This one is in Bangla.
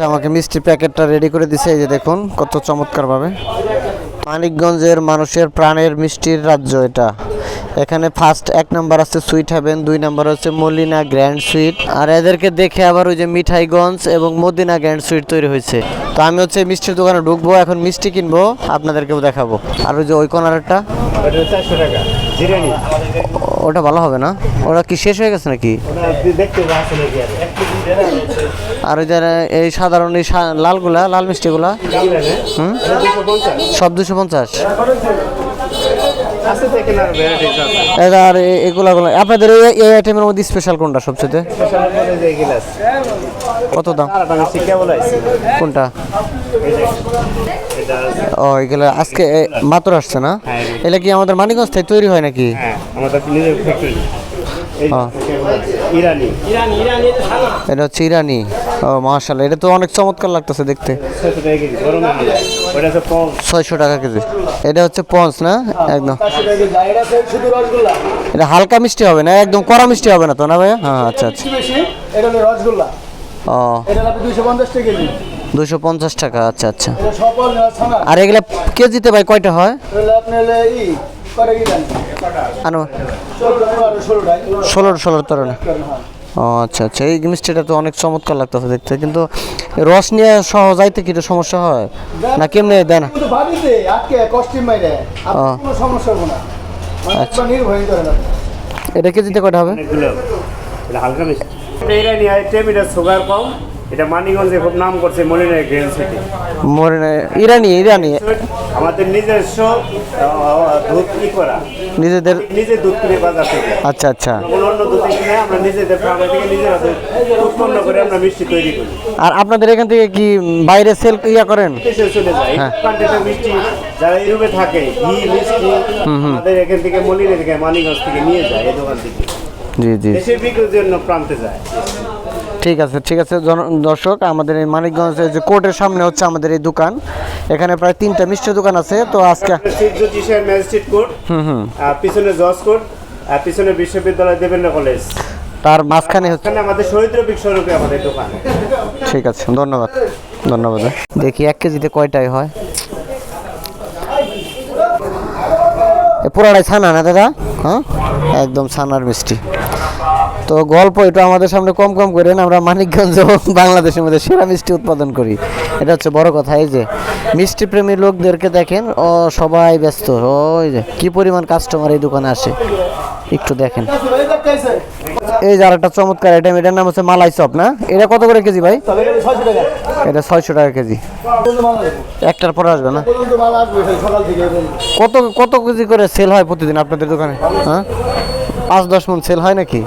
আচ্ছা, আমাকে মিষ্টি প্যাকেটটা রেডি করে দিছে এই যে দেখুন কত চমৎকারভাবে। মানিকগঞ্জের মানুষের প্রাণের মিষ্টির রাজ্য এটা। এখানে ফার্স্ট এক নাম্বার আছে সুইট হ্যাভেন দুই নাম্বার হচ্ছে মলিনা গ্র্যান্ড সুইট আর এদেরকে দেখে আবার ওই যে মিঠাইগঞ্জ এবং মদিনা গ্র্যান্ড সুইট তৈরি হয়েছে। তো আমি হচ্ছে মিষ্টির দোকানে ঢুকবো এখন মিষ্টি কিনবো আপনাদেরকেও দেখাবো। আর ওই যে ওই জিরানি ওটা ভালো হবে না? ওটা কি শেষ হয়ে গেছে নাকি? আর ওই যারা এই সাধারণ এই লালগুলা, লাল মিষ্টিগুলা? হুম? সব দুশো পঞ্চাশ। আছে দেখেন আর ভ্যারাইটিস আছে। এটা আর এ- এগুলা গুলা আপনাদের এই এই আইটেমের মধ্যে স্পেশাল কোনটা সবচেয়ে? স্পেশালের মধ্যে যে গিলাস কত দাম? আমি শিখে বলাইছি কোনটা? ও এগুলো আজকে মাত্র আসছে না? হ্যাঁ। এটা কি আমাদের মানিকগঞ্জ থেকে তৈরি হয় নাকি? হ্যাঁ আমাদের নিজের ফ্যাক্টরি এটা হচ্ছে ইরানি। ও মাশাল্লাহ এটা তো অনেক চমৎকার লাগতেছে দেখতে। ছয়শো টাকা কেজি এটা হচ্ছে পঞ্চ না? একদম। এটা হালকা মিষ্টি হবে না? একদম কড়া মিষ্টি হবে না তো না ভাইয়া? হ্যাঁ আচ্ছা আচ্ছা। বেশি এটা হলো রসগোল্লা। ও। এটা হলো পঞ্চাশ টাকা কেজি। দুশো পঞ্চাশ টাকা আচ্ছা আচ্ছা। আর এগুলা কেজিতে ভাই কয়টা হয়? আনো। ষোলো ষোলোর ষোলোর তরণে ও আচ্ছা আচ্ছা এই মিষ্টিটা তো অনেক চমৎকার লাগতেছে দেখতে কিন্তু রস নিয়ে সহ যাইতে কি সমস্যা হয়? না কেমনে দেয় না? কিন্তু ভাবিতে আজকে কষ্টিম মাইরে আপনার কোনো সমস্যা হবে না। মানে আপনি এটা কেজিতে কয়টা হবে? হালকা মিষ্টি। এটা ইরানি আইটেম এটা সুগার কম। এটা মানিগঞ্জে খুব নাম করছে মলিনা গ্রেন সিটি। ইরানি ইরানি। আমাদের নিজস্ব দুধ করা? নিজেদের নিজে দুধ কিনে বাজার থেকে। আচ্ছা আচ্ছা। অন্য দুধ কিনে আমরা নিজেদের ফার্মে থেকে নিজেরা দুধ উৎপন্ন করে আমরা মিষ্টি তৈরি করি। আর আপনাদের এখান থেকে কি বাইরে সেল ইয়া করেন? দেশে চলে যায়। হ্যাঁ। কন্টেন্টের মিষ্টি যারা ইউরোপে থাকে ঘি মিষ্টি আমাদের এখান থেকে মলিনা থেকে মানিগঞ্জ থেকে নিয়ে যায় এই দোকান থেকে। জি জি। বিক্রির জন্য প্রান্তে যায়। ঠিক আছে ঠিক আছে। দর্শক আমাদের এই মানিকগঞ্জের যে কোর্টের সামনে হচ্ছে আমাদের এই দোকান। এখানে প্রায় তিনটা মিষ্টি দোকান আছে তো আজকে ম্যাজিস্ট্রেট কোর্ট হুম আর পিছনে জজ কোর্ট আর পিছনে বিশ্ববিদ্যালয় দেবেন্দ্র কলেজ। তার মাঝখানে হচ্ছে আমাদের শহীদ রবিক স্বরূপে আমাদের দোকান। ঠিক আছে ধন্যবাদ ধন্যবাদ। দেখি এক কেজিতে কয়টাই হয়? এ পুরাটাই ছানা না দাদা? হ্যাঁ? একদম ছানার মিষ্টি। তো গল্প এটা আমাদের সামনে কম কম করেন আমরা মানিকগঞ্জ বাংলাদেশের মধ্যে সেরা মিষ্টি উৎপাদন করি। এটা হচ্ছে বড় কথা, এই যে মিষ্টি প্রেমী লোকদেরকে দেখেন, ও সবাই ব্যস্ত ওই যে কি পরিমাণ কাস্টমার এই দোকানে আসে, একটু দেখেন। এই যে আরেকটা চমৎকার আইটেম এটার নাম হচ্ছে মালাই চপ, না? এটা কত করে কেজি ভাই? এটা ছয়শো টাকা কেজি। একটার পরে আসবে না? কত কত কেজি করে সেল হয় প্রতিদিন আপনাদের দোকানে? হ্যাঁ? পাঁচ দশ মন সেল হয় নাকি?